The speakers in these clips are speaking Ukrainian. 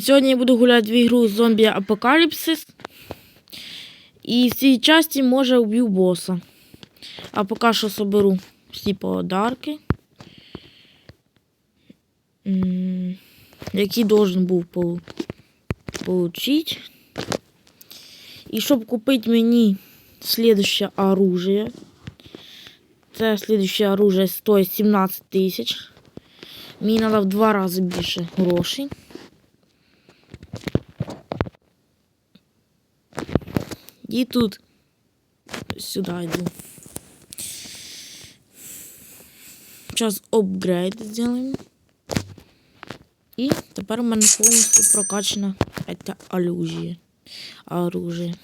Сьогодні я буду гуляти в ігру Зомбі Апокаліпсис. І в цій часті може вб'ю боса. А поки що соберу всі подарки. Які должен був пол- получить. І щоб купити мені слідуще оружие. Це слідуще оружие стоїть 17 тисяч. Мені треба в два рази більше грошей. І тут сюди йду. Зараз апгрейд зробимо. І тепер у мене повністю прокачана це оружие. оружие.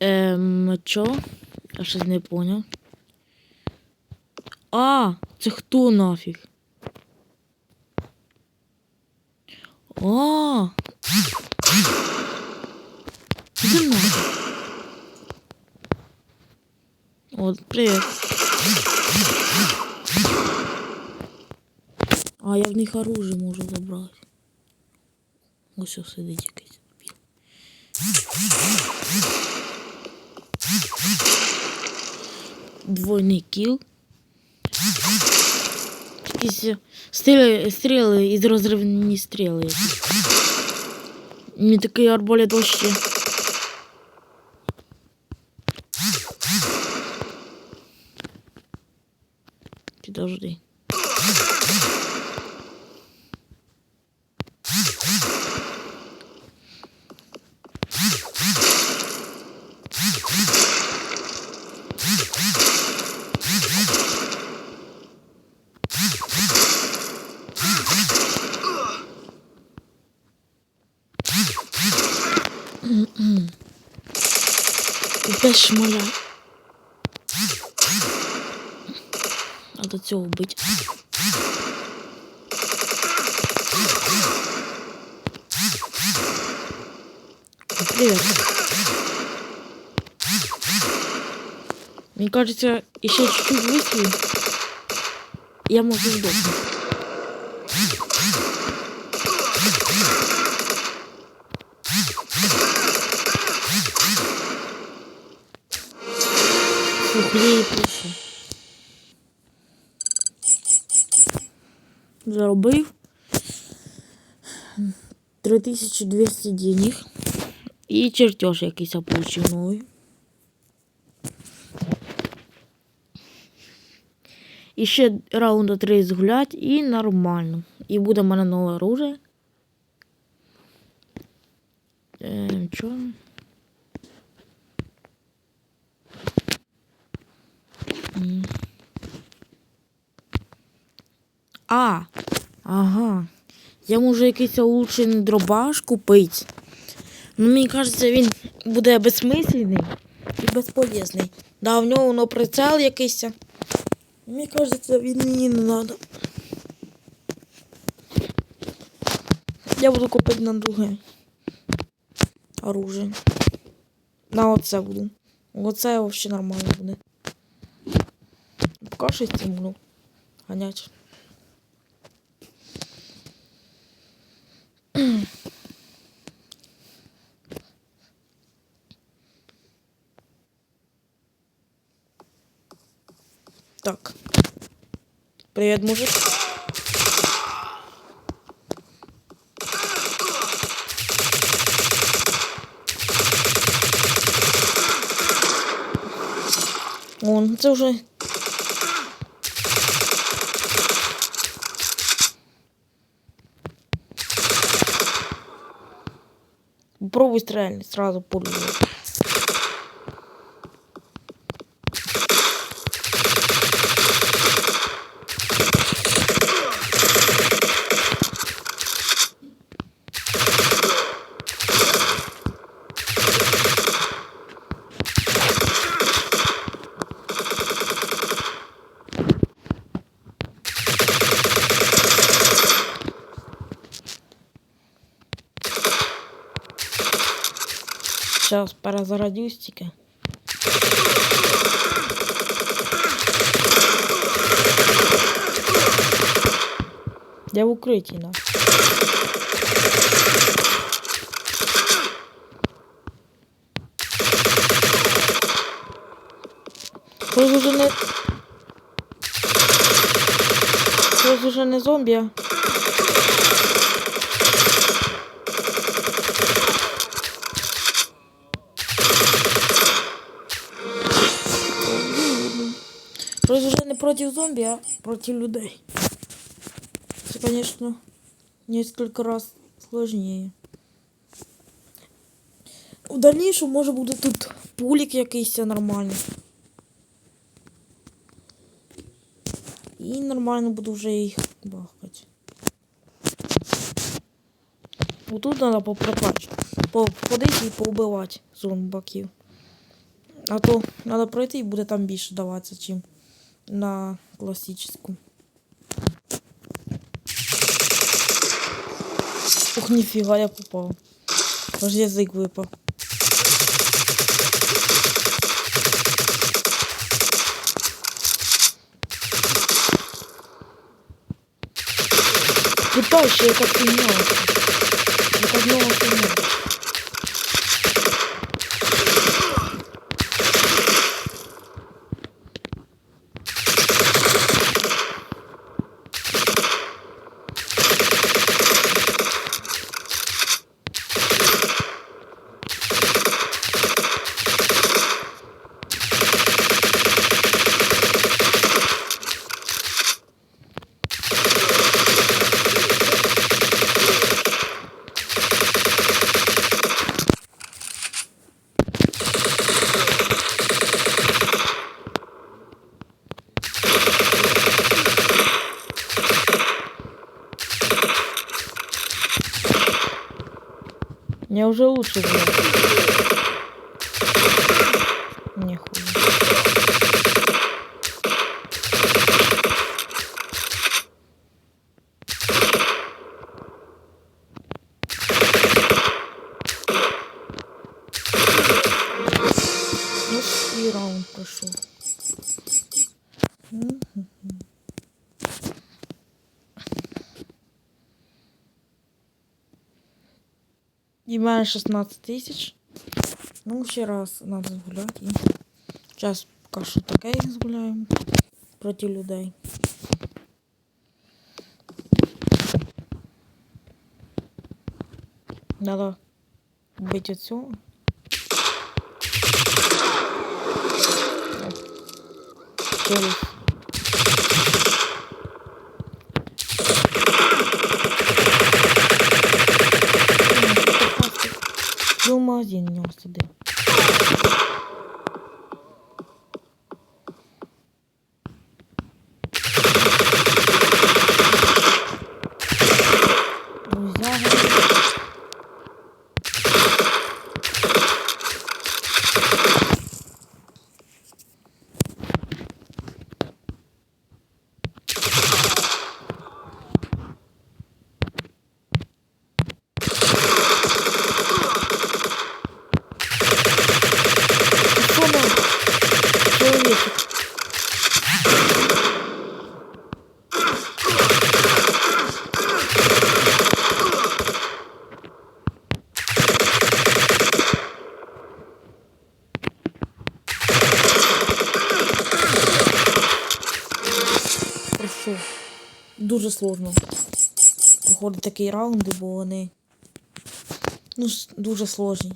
Ем, чо? Я щось не поняв. А, це хто нафіг? А. Іди нафіг. От, привіт. А, я в них оружие можу забрати. Ось сидить якийсь. Двойний кіл. Якісь е, стріли, стріли із розривні стріли. якісь. Мені такий арболет вообще. Підожди. Де шмаля? Надо цього вбити. Привет. Мне кажется, еще чуть-чуть выстрелю. Я могу сдохнуть. Сухлее прийшов. Заробив 3200 денег. І чертеж якийсь получив новий. І ще раунда 3 згулять і нормально. І буде в мене нове оружие. Ем, чо? А, ага. Я можу якийсь улучшений дробаш купити. Ну, мені кажеться, він буде безсмисленний і безполезний. Да, в нього воно прицел якийсь. Мені кажеться, він мені не треба. Я буду купити на друге оружие. На оце буду. Оце взагалі нормально буде. Поки що цим буду ганять. Так. Привет, мужик. Он, це вже. Пробуй стрельнуть сразу пулю. Зараз перезарядюсь тільки. Я в укритті, на. Щось уже не... Щось уже не зомбі, а... Щось уже не проти зомбі, а проти людей. Це, конечно, несколько раз сложнее. В дальнейшем може буде тут пулік якийсь нормальний. І нормально буду вже їх бахати. Отут треба попрокачати. Походити і поубивати зомбаків. А то треба пройти і буде там більше даватися, чим на класичну. Ух, ніфіга, я попав. Аж язик випав. Питающая яка фігня. Як одного фігня. Мне уже лучше было. Нихуя. Ну, и раунд прошел. Мене 16 тисяч. Ну, ще раз згуляти. І зараз поки що таке згуляємо проти людей. Надо бити оцього. Через. Магазин в нього 10. Дуже сложно проходить такі раунди, бо вони ну, дуже сложні.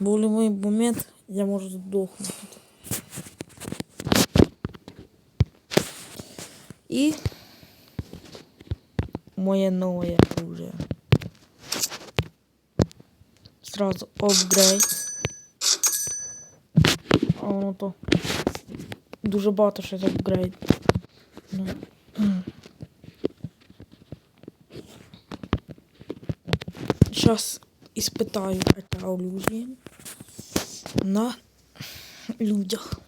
Бо в будь-який момент я можу здохнути. І моє нове оружие. Сразу апгрейд. А воно то дуже багато щось апгрейд. Ну. Сейчас испытаю это оружие на людях.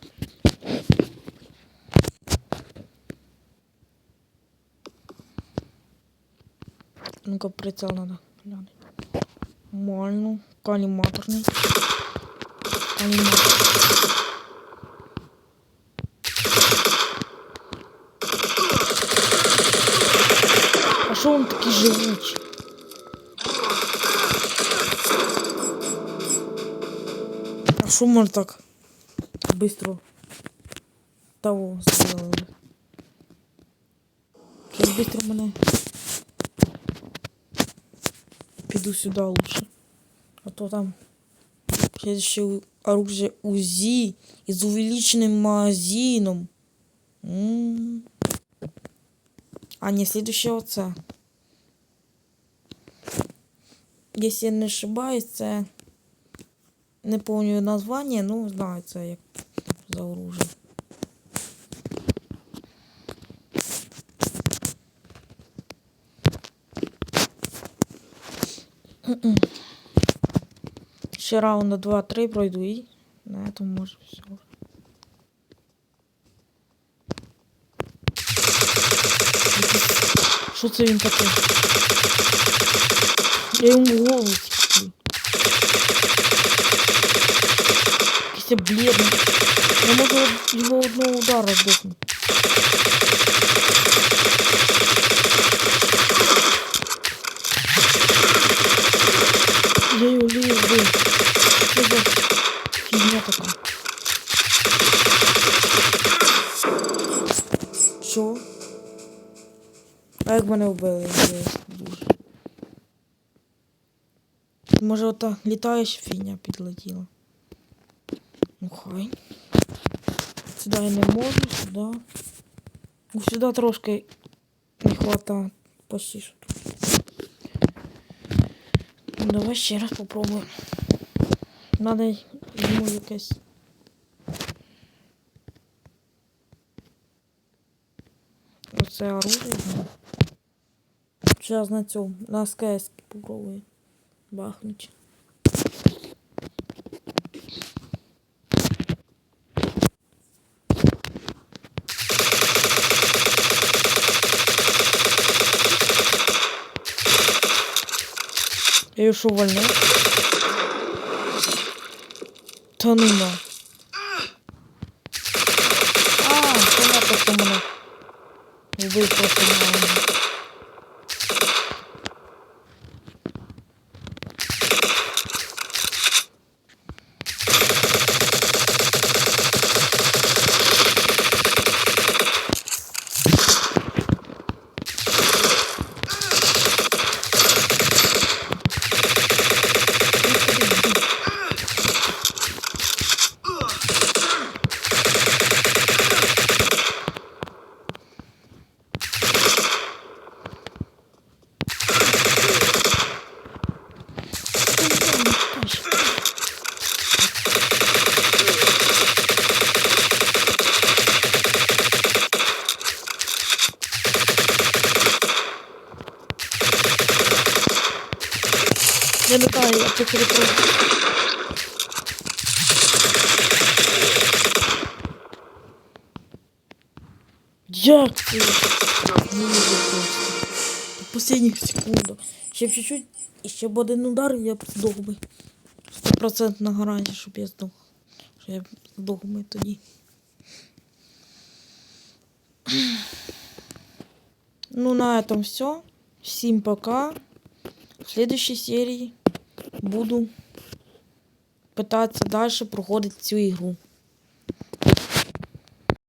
Ну-ка, прицел надо глянуть. Нормально. Коллиматорный. Анімація. А що він такий живучий? А що ми так быстро того сделали? Сейчас быстро мене піду сюди лучше. А то там следующее оружие УЗИ и с увеличенным магазином. А не следующее оце. Если я не ошибаюсь, це не помню название, ну знаю це як за оружие. Ще раунда 2-3 пройду і на этом може все. Що це він таке? Я йому голову втеклю. Якийсь бледний. Я можу його одного удара здохнути. Я лію вбив. Що за фігня така? Що? А як мене вбили? Може ота літаюча фігня підлетіла. Ну хай. Сюди я не можу, сюди. Ну, сюди трошки не хватає. Почти що тут. Ну, давай ще раз попробуємо. Надо йому якесь. Оце оружие. Зараз на цьому, на СКС попробую бахнуть. Я ее увольню. Та ну на. А, понятно, что мы. Убей просто Я летаю, я це перепрошую. Як це? Не можу просто. Секунд. Ще чуть-чуть, і ще б один удар, і я б здох би. Стопроцентна гарантія, щоб я здох. Що я б здох би тоді. Ну, на этом все. Всем пока. В следующей серии буду пытаться дальше проходить цю ігру.